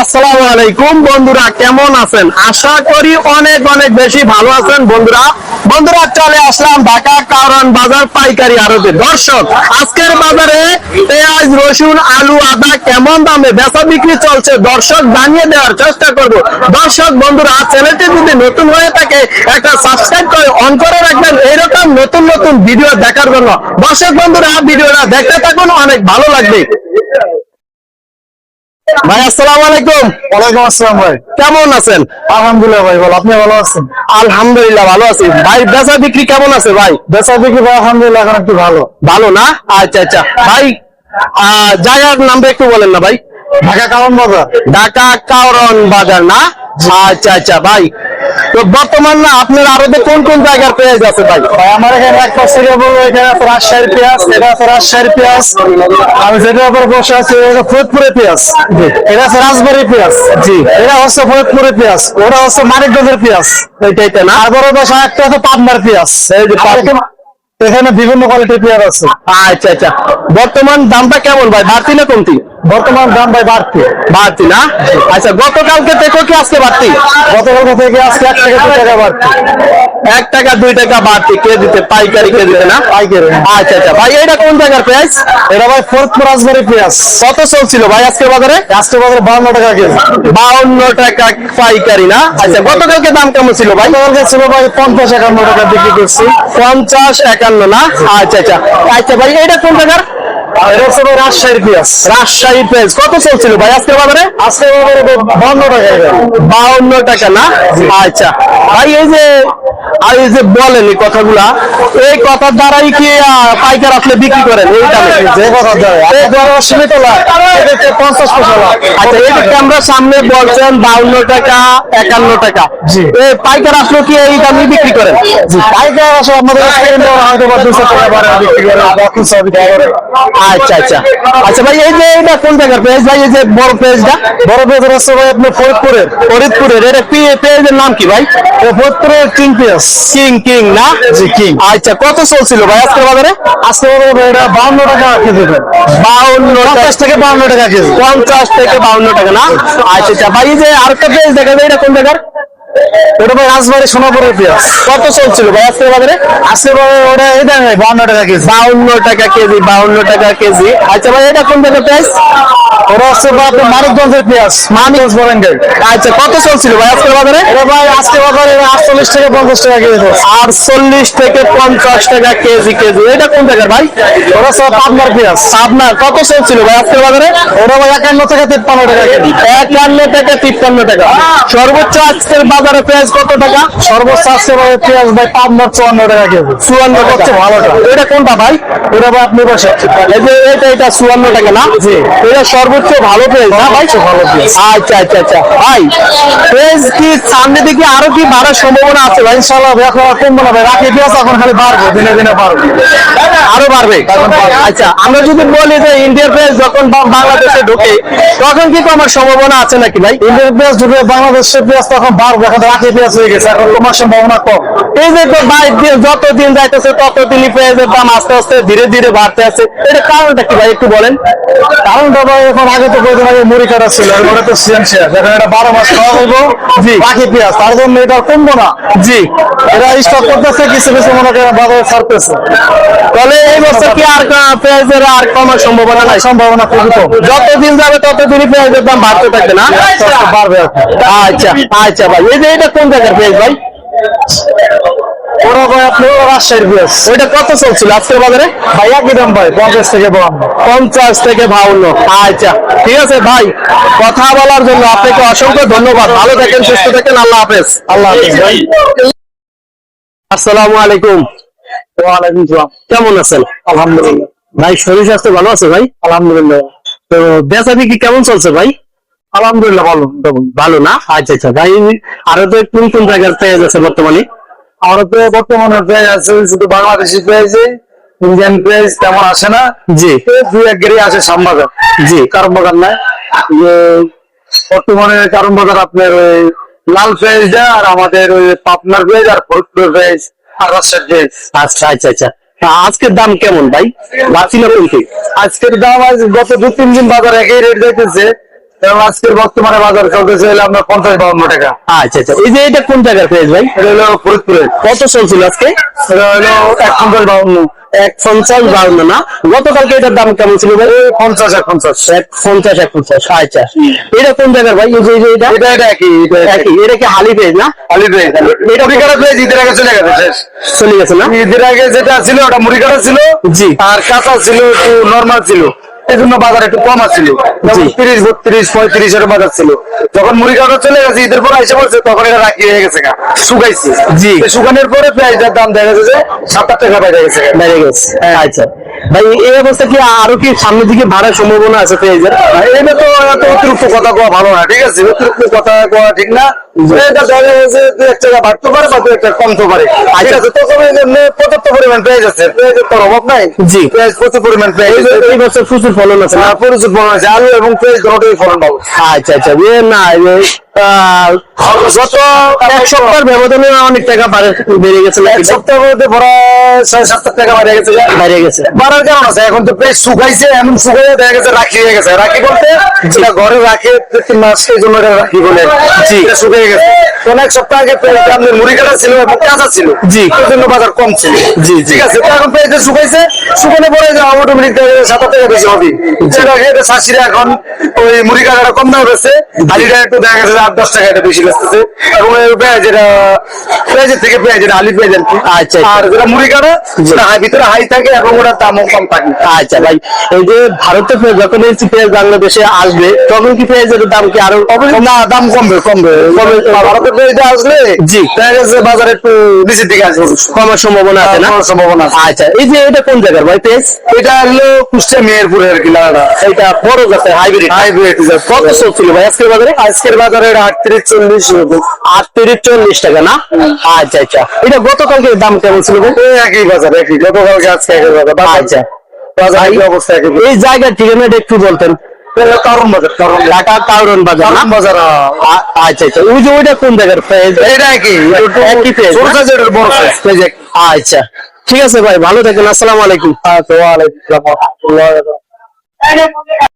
আসসালামু আলাইকুম। বন্ধুরা, কেমন আছেন? আশা করি অনেক অনেক বেশি ভালো আছেন বন্ধুরা। বন্ধুরা, চলে আসলাম ঢাকা কারণ বাজার পাইকারি আড়তে। দর্শক, আজকের বাজারে পেঁয়াজ, রসুন, আলু, আদা কেমন দামে বেচা বিক্রি চলছে? দর্শক, জানিয়ে দেওয়ার চেষ্টা করব। দর্শক, বন্ধুরা, চ্যানেলটি যদি নতুন হয়ে থাকে, একটা সাবস্ক্রাইব করে অন করে রাখবেন। এইরকম নতুন নতুন ভিডিও দেখার জন্য। দর্শক, বন্ধুরা, ভিডিওটা দেখতে থাকুন। অনেক ভালো লাগবে। ভাই আসসালামু আলাইকুম। ওয়ালাইকুম আসসালাম ভাই। কেমন আছেন? আলহামদুলিল্লাহ ভাই বল আপনি ভালো আছেন? আলহামদুলিল্লাহ ভালো আছি। ভাই বেচা বিক্রি কেমন আছে ভাই? বেচা বিক্রি ভাই আলহামদুলিল্লাহ এখন একটু ভালো। ভালো না? আচ্ছা আচ্ছা। ভাই আহ, জায়গার নামটা একটু বলেন না ভাই। ঢাকা কারণ বাজার। ঢাকা কাউরন বাজার না? আচ্ছা আচ্ছা ভাই। তো বর্তমান না আপনার আরও কোন কোন জায়গার পেঁয়াজ আছে ভাই? ভাই আমার এখানে এক পাশ থেকে বলব এখানে আছে রাজশাহীর পেঁয়াজ এটা আছে রাজশাহীর পেঁয়াজ। আমি যেটার উপর বসে আছি এটা ফরিদপুরের পেঁয়াজ। এটা আছে রাজবাড়ির পেঁয়াজ। জি। এটা হচ্ছে ফরিদপুরের পেঁয়াজ। ওটা হচ্ছে মানিকগঞ্জের পেঁয়াজ। এইটাইতে না? আর বড় পাশে একটা আছে পাবনার পেঁয়াজ। এই যে এখানে- বিভিন্ন কোয়ালিটির পেঁয়াজ আছে। আচ্ছা আচ্ছা। বর্তমান দামটা কেমন ভাই? বাড়তি না কমতি? বর্তমান দাম ভাই বাড়তি। বাড়তি না? আচ্ছা গতকালকে থেকে কি আজকে বাড়তি? গতকাল থেকে আজকে এক থেকে দু টাকা বাড়তি। এক টাকা দুই টাকা বাড়তি কেজিতে পাইকারি কেজিতে না? পাইকারি। আচ্ছা আচ্ছা। ভাই এটা কোন জায়গার পেঁয়াজ এটা ভাই ফরিদপুর রাজবাড়ির পেঁয়াজ কত চলছিল ভাই আজকের বাজারে? আজকে বাজারে বাউন্ন টাকা কেজি। বাউন্ন টাকা পাইকারি না? আচ্ছা গতকালকে দাম কেমন ছিল ভাই? গতকালকে ছিল ভাই পঞ্চাশ একান্ন টাকা বিক্রি করছি। পঞ্চাশ একান্ন না? আচ্ছা আচ্ছা। আচ্ছা ভাই এটা কোন জায়গার? আর এটা হচ্ছে ভাই রাজশাহীর পেঁয়াজ। রাজশাহী পেঁয়াজ। কত চলছিল ভাই আজকের বাজারে? আজকে বাজারে বাউন্ন টাকা। বাউন্ন টাকা না? আচ্ছা। ভাই এই যে আর এই যে বলেন এই কথাগুলা এই কথার দ্বারাই কি পাইকার আসলে বিক্রি করেন? এই দামে যে কথা দেয় সীমিত লাভ পঞ্চাশ পয়সা লাভ আচ্ছা এই যে সামনে বলছেন বাউন্ন টাকা একান্ন টাকা। জি। এই পাইকার আসলে কি এই দামে বিক্রি করেন? জি পাইকার আসে আমাদের হয়তো বা দুশো টাকা বাড়ে বিক্রি করে আচ্ছা আচ্ছা। আচ্ছা ভাই এই যে এটা কোন জায়গার পেঁয়াজ? ভাই এই যে বড় পেঁয়াজটা? বড় পেঁয়াজের আছে ভাই আপনার ফরিদপুরের। ফরিদপুরের। এটা পে- পেঁয়াজের নাম কি ভাই? ফরিদপুরের কিং পেঁয়াজ। কিং কিং না? জি কিং আচ্ছা কত চলছিল ভাই আজকের বাজারে? আজকের বাজারে এটা বাউন্ন টাকা কেজি ভাই। বাউন্ন পঞ্চাশ থেকে বাউন্ন টাকা কেজি। পঞ্চাশ থেকে বাউন্ন টাকা না? আচ্ছা আচ্ছা। ভাই যে আরেকটা পেজ দেখা যায় এটা কোন জায়গার? ভাই রাজবাড়ি সোনাপুরের পেঁয়াজ। কত চলছিল ভাই আজকের বাজারে? আজকে বাজারে ওটা এই দাম ভাই বাউন্ন টাকা কেজি। বাউন্ন টাকা কেজি বাউন্ন টাকা কেজি। আচ্ছা ভাই এটা কোন জায়গার পেঁয়াজ? ওটা হচ্ছে ভাই আপনার মানিকগঞ্জের পেঁয়াজ মানিকগঞ্জ বরেন্দ্র আচ্ছা কত চলছিল ভাই আজকের বাজারে? এটা ভাই আজকে বাজারে আটচল্লিশ থেকে পঞ্চাশ টাকা কেজি আটচল্লিশ থেকে পঞ্চাশ টাকা কেজি কেজি। এটা কোন জায়গার ভাই? ওটা সব পাবনার পেঁয়াজ। আপনার কত চলছিল ভাই আজকের বাজারে? ওটা ভাই একান্ন থেকে তিপ্পান্ন টাকা কেজি। একান্ন থেকে তিপ্পান্ন টাকা। সর্বোচ্চ আজকের বাজারে পেঁয়াজ কত টাকা? সর্বোচ্চ আজকে ভাই পেঁয়াজ ভাই পাবনার চুয়ান্ন টাকা কেজি। চুয়ান্ন টাকা। এটা কোনটা ভাই? ওটা ভাই আপনি বসে এই যে এটা এটা চুয়ান্ন টাকা না? জি। এটা সর্বোচ্চ ভালো পেঁয়াজ না ভাই? ভালো পেঁয়াজ। আচ্ছা আচ্ছা আচ্ছা। ভাই পেঁয়াজ কি সামনে দিকে আরও কি বাড়ার সম্ভাবনা আছে ভাই? ইনশাল্লাহ ভাই এখন কমবো না ভাই। রাখি পেঁয়াজ এখন খালি বাড়বো দিনে দিনে বাড়বো। আরও বাড়বে? আচ্ছা আমরা যদি বলি যে ইন্ডিয়ার পেঁয়াজ যখন বাংলাদেশে ঢোকে তখন কি কমার সম্ভাবনা আছে নাকি ভাই? ইন্ডিয়ার পেঁয়াজ ঢুকে বাংলাদেশের পেঁয়াজ তখন বাড়বো। তো রাখি পেঁয়াজ হয়ে গেছে এখন কমার সম্ভাবনা কম। এই যে ভাই যত দিন যাইতেছে তত দিনই পেঁয়াজের দাম আস্তে আস্তে ধীরে ধীরে বাড়তে আছে। এটা কারণটা কি ভাই একটু বলেন? কারণ তো ভাই এখন আগে তো কয়েকদিন আগে মুড়ি কাটা ছিল আর ওটা তো সিজন শেষ এখন এটা বারো মাস খাওয়া হইবো। জি। রাখি পেঁয়াজ তার জন্য এটা কমবো না। জি। এরা স্টক করতেছে কিছু কিছু মনে করেন বাজারে ছাড়তেছে। তাহলে এই বছর কি আর পেঁয়াজের আর কমার সম্ভাবনা নাই? সম্ভাবনা খুবই কম। যত দিন যাবে তত দিনই পেঁয়াজের দাম বাড়তে থাকবে না? বাড়বে আচ্ছা আচ্ছা ভাই এই এটা কোন জায়গার পেঁয়াজ ভাই? ওরা ভাই আপনি রাজশাহীর পেঁয়াজ ওইটা কত চলছিল আজকের বাজারে? ভাই একই দাম ভাই পঞ্চাশ থেকে বাউন্ন। পঞ্চাশ থেকে বাউন্ন। আচ্ছা ঠিক আছে ভাই কথা বলার জন্য আপনাকে অসংখ্য ধন্যবাদ। ভালো থাকেন সুস্থ থাকেন আল্লাহ হাফেজ। আল্লাহ হাফেজ ভাই। আসসালামু আলাইকুম। ওয়ালাইকুম সালাম। কেমন আছেন? আলহামদুলিল্লাহ। ভাই শরীর স্বাস্থ্য ভালো আছে ভাই? আলহামদুলিল্লাহ। তো বেচা বিক্রি কেমন চলছে ভাই? আলহামদুলিল্লাহ ভালো ভালো না? আচ্ছা আচ্ছা ভাই আরও তো কোন কোন জায়গার পেঁয়াজ আছে বর্তমানে? আমরা তো বর্তমানে পেঁয়াজ আছে শুধু বাংলাদেশি পেঁয়াজে ইন্ডিয়ান পেঁয়াজ তেমন আসে না। জি। দুই এক গেড়ে আসে শ্যামবাজার। জি। কারণ বাজার নাই। যে বর্তমানে কারণ বাজার আপনার ওই লাল পেঁয়াজটা আর আমাদের ওই পাবনার পেঁয়াজ আর ফরিদপুর পেঁয়াজ আর রাজশাহীর পেঁয়াজ আচ্ছা আচ্ছা আচ্ছা। আজকের দাম কেমন ভাই? না কমতি আজকের দাম আজ গত দু তিন দিন বাজার একই রেট যাইতেছে। এবং আজকের বর্তমানে বাজার চলতেছে হলো পঞ্চাশ বাউন্ন টাকা। আচ্ছা আচ্ছা। এই যে এটা কোন জায়গার পেঁয়াজ ভাই? এটা হলো ফরিদপুরে কত চলছিল আজকে? এটা হলো এক পঞ্চাশ বাউন্ন। এক পঞ্চাশ বাউন্ন না? গতকালকে এটার দাম কেমন ছিল ভাই? পঞ্চাশ এক পঞ্চাশ। এক পঞ্চাশ এক পঞ্চাশ। আচ্ছা। এটা কোন জায়গার ভাই? এই যে এটা? এটা এটা একই এটা একই। এটা কি হালি পেঁয়াজ না? আলি পেঁয়াজ এটা ঈদের আগে চলে গেছে চলে গেছে না? ঈদের আগে যেটা ছিল ওটা ছিল। জি। আর কাঁচা ছিল একটু নর্মাল ছিল। এই জন্য বাজার একটু কম আছিল। তিরিশ বত্রিশ পঁয়ত্রিশ এর বাজার ছিল। যখন মুড়ি কাটা চলে গেছে ঈদের পর এসে বলছে তখন এটা রাখি হয়ে গেছে শুকাইছে। জি। শুকানোর পরে পেঁয়াজটার দাম দেখা গেছে যে সাত আট টাকা বেড়ে গেছে। বেড়ে গেছে। আচ্ছা। ভাই এই অবস্থা কি আরও কি সামনের দিকে বাড়ার সম্ভাবনা আছে পেঁয়াজের এটা তো এত অতিরিক্ত কথা কোয়া ভালো না ঠিক আছে? অতিরিক্ত কথা কোয়া ঠিক না? এটা দেখা যাচ্ছে দু এক টাকা বাড়তে পারে বা দু এক কমতে পারে। ঠিক তো তবে পর্যাপ্ত পরিমাণ পেঁয়াজ আছে পেঁয়াজের অভাব নাই? জি। পেঁয়াজ প্রচুর পরিমাণ পেঁয়াজ এই বছর প্রচুর ফলন আছে না? প্রচুর পরিমাণ আছে আলু এবং পেঁয়াজ দুটোই ফলন পাবো। আচ্ছা আচ্ছা না গত এক সপ্তাহের ব্যবধানে অনেক টাকা বেড়ে গেছে এক সপ্তাহের মধ্যে ভরা ছয় সাত টাকা বেড়ে গেছে বেড়ে গেছে। বাড়ার কারণ আছে এখন তো পেঁয়াজ শুকাইছে এমন শুকাইয়ে দেখা গেছে রাখি হয়ে গেছে। রাখি বলতে ঘরে রাখে তিন মাস এই জন্য রাখি বলে। জি। শুকিয়ে গেছে। এক সপ্তাহ আগে আপনার মুড়ি কাটা ছিল এবং কাঁচা ছিল। জি। ওই জন্য বাজার কম ছিল। জি। ঠিক আছে তো এখন পেঁয়াজটা শুকাইছে। শুকানো পরে যে অটোমেটিক সাত আট টাকা বেশি হবে। শাশিরা এখন ওই মুড়ি কাটাটা কম দামে বেচছে। আলিটা একটু দেখা গেছে আট দশ টাকা এটা বেশি বেচতেছে। এবং পেঁয়াজ যেটা পেঁয়াজের থেকে পেঁয়াজ যেটা আলি পেঁয়াজ আর কি। আচ্ছা, আর যেটা মুড়ি কাটা সেটা ভিতরে হাই থাকে এবং ওটার দামও কম থাকে। আচ্ছা ভাই এই যে ভারতে যখন এই পেঁয়াজ বাংলাদেশে আসবে তখন কি পেঁয়াজের দাম কি আরও না দাম কমবে কমবে। ভারতের পেঁয়াজটা আসলে জি। বাজারে একটু নিচের দিকে আসবে কমার সম্ভাবনা আছে না? সম্ভাবনা আচ্ছা এই যে এটা কোন জায়গার ভাই পেঁয়াজ? এটা হলো কুষ্টিয়া মেহেরপুরের কি লাগাটা এটা বড় জাতের হাইব্রিড। হাইব্রিড কত চলছিল ভাই আজকের বাজারে? আজকের বাজারে এটা আটত্রিশ চল্লিশ আটত্রিশ চল্লিশ টাকা না? আচ্ছা আচ্ছা। এটা গতকালকে দাম কেমন ছিল একই বাজার একই। গতকালকে আজকে একই বাজার। আচ্ছা। বাজার একই অবস্থা একই এই জায়গার ঠিকানাটা একটু বলতেন। কারণ বাজার কারণ ঢাকা কাউরন বাজার না? কারণ বাজার আচ্ছা আচ্ছা। ওই যে ওইটা কোন জায়গার এটা একই বড় আচ্ছা। ঠিক আছে ভাই ভালো থাকেন। আসসালামু আলাইকুম। ওয়ালাইকুম আসসালাম।